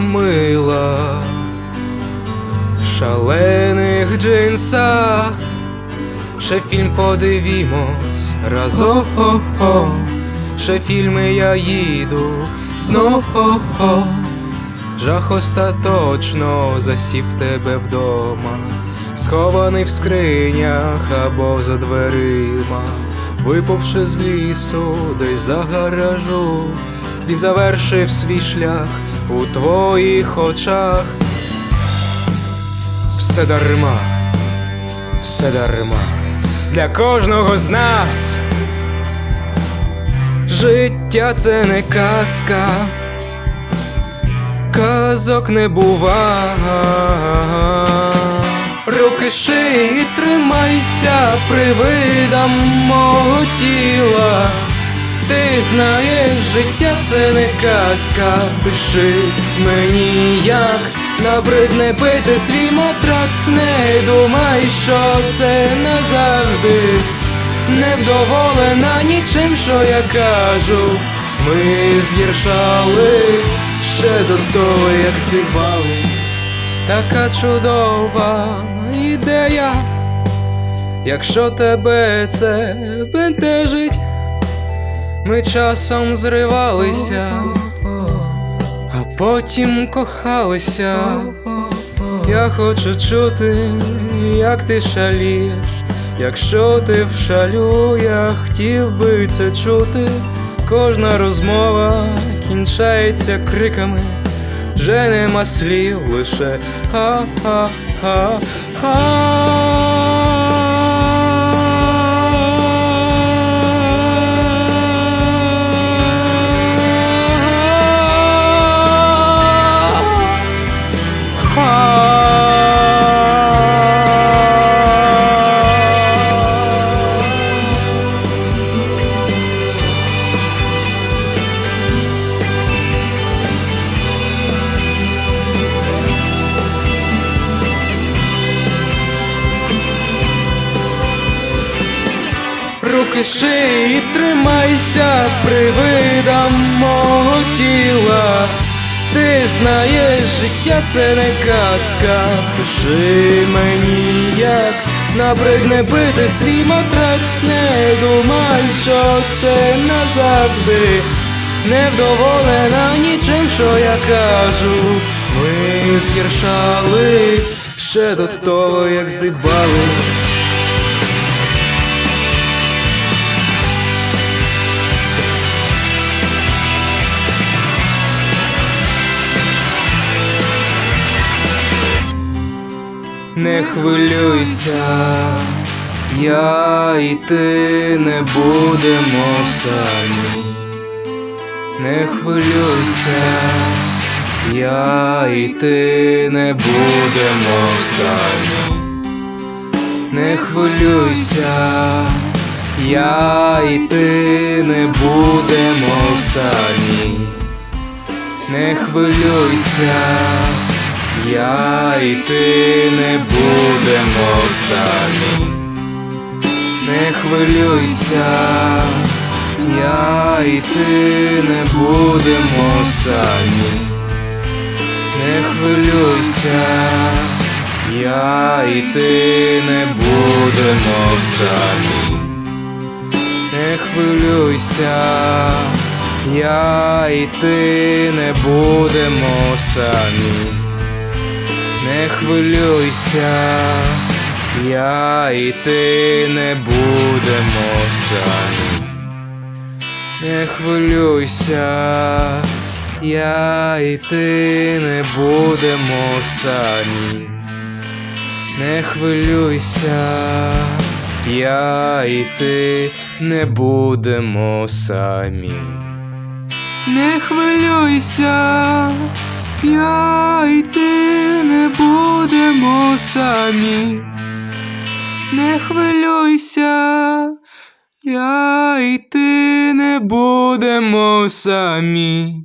мила, в шалених джинсах. Ще фільм подивімось разом. Ще фільми я їду знову. Жах остаточно засів тебе вдома, схований в скринях або за дверима, випавши з лісу, десь за гаражу, він завершив свій шлях у твоїх очах. Все дарма, все дарма для кожного з нас. Життя це не казка казок не бува. Руки шиї, тримайся, привидам мого тіла. Ти знаєш, життя це не казка, пиши мені як набридне пити свій матрац, не думай, що це назавжди, невдоволена нічим, що я кажу. Ми з'їршали ще до того, як здивались, така чудова ідея, якщо тебе це бентежить, ми часом зривалися, а потім кохалися. Я хочу чути, як ти шалієш, якщо ти в шалю, я хотів би це чути. Кожна розмова кінчається криками, вже нема слів лише ха-ха. Руки шиї, тримайся, привидам мого тіла. Ти знаєш, життя це не казка. Пиши мені, як набридне бити свій матрац, не думай, що це назавжди. Невдоволена нічим, що я кажу. Ми згіршали ще до того, як здибались. Не хвилюйся, я і ти не будемо самі. Не хвилюйся, я і ти не будемо самі. Не хвилюйся, я і ти не будемо самі. Не хвилюйся, я і ти не будемо самі. Не хвилюйся, я і ти не будемо самі. Не хвилюйся, я і ти не будемо самі. Не хвилюйся, я і ти не будемо самі. Не хвилюйся, я і ти не будемо самі. Не хвилюйся, я і ти не будемо самі. Не хвилюйся, я і ти не будемо самі. Не хвилюйся, я і ти не будемо самі. Не хвилюйся, я і ти не будемо самі.